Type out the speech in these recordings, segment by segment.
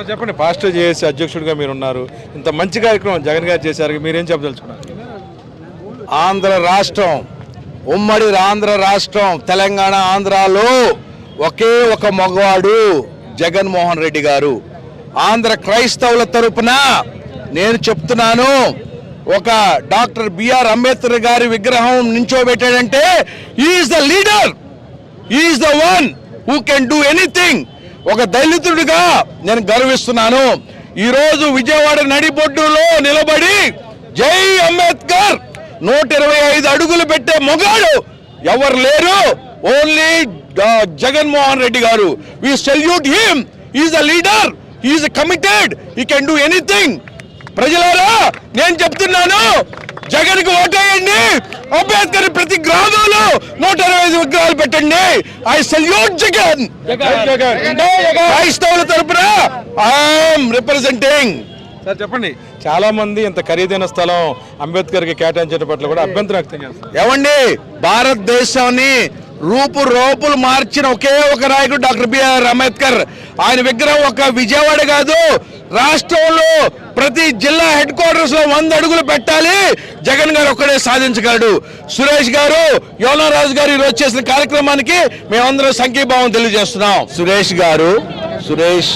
Sir చెప్పండి pastor చేసి అధ్యక్షుడిగా మీరు ఉన్నారు ఇంత మంచి కార్యక్రమం జగన్ గారు చేశారు మీరేం చెప్పదలుచుకున్నారు? ఆంధ్ర రాష్ట్రం ఉమ్మడి ఆంధ్ర రాష్ట్రం తెలంగాణ ఆంధ్రాలో ఒకే ఒక మగవాడు జగన్మోహన్ రెడ్డి గారు. ఆంధ్ర క్రైస్తవుల తరపున నేను చెప్తున్నాను ఒక డాక్టర్ బిఆర్ అంబేద్కర్ గారి విగ్రహం నించోబెట్టాడంటే is the leader is the one who can do anything ఒక దళితుడిగా నేను గర్విస్తున్నాను. ఈరోజు విజయవాడ నడిబొడ్డులో నిలబడి జై అంబేద్కర్ నూట ఇరవై ఐదు అడుగులు పెట్టే మొగాడు ఎవరు లేరు? Only Jaganmohan Reddy garu. We salute him is the leader is committed he can do anything ప్రజలారా నేను చెప్తున్నాను. జగన్కు ఓటేయండి. అంబేద్కర్ ప్రతి గ్రామంలో నూట ఇరవై ఐదు విగ్రహాలు పెట్టండి. I salute Jagan. క్రైస్తవుల తరపున ఐఎమ్ రిప్రజెంటింగ్ సార్ చెప్పండి. చాలా మంది ఇంత ఖరీదైన స్థలం అంబేద్కర్కి కేటాయించడం పట్ల కూడా అభ్యంతరం వ్యక్తం చేస్తారు ఏమండి? భారతదేశాన్ని రూపు రూపులు మార్చిన ఒకే ఒక నాయకుడు డాక్టర్ బిఆర్ అంబేద్కర్. ఆయన విగ్రహం ఒక విజయవాడ కాదు రాష్ట్రంలో ప్రతి జిల్లా హెడ్ క్వార్టర్స్లో వంద అడుగులు పెట్టాలి. జగన్ గారు ఒక్కడే సాధించగలడు. సురేష్ గారు యోనరాజు గారు ఈరోజు చేసిన కార్యక్రమానికి మేమందరం సంఘీభావం తెలియజేస్తున్నాం. Suresh garu Suresh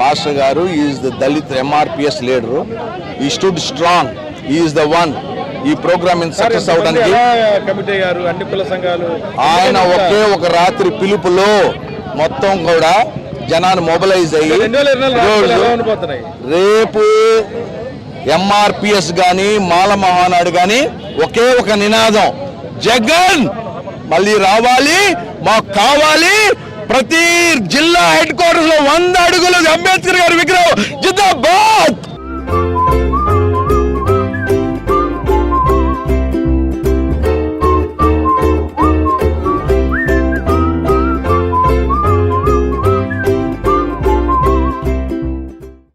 pastor garu is the Dalit MRPS leader he stood strong is the one ఈ ప్రోగ్రామ్ సక్సెస్ అవడానికి కమిటీ గారు అన్ని కుల సంఘాలు ఆయన ఒకే ఒక రాత్రి పిలుపులో మొత్తం కూడా జనాన్ని మొబిలైజ్ అయ్యి రేపు ఎంఆర్పిఎస్ కానీ మాల మహానాడు కానీ ఒకే ఒక నినాదం. జగన్ మళ్ళీ రావాలి మాకు కావాలి. ప్రతి జిల్లా హెడ్ క్వార్టర్స్లో వంద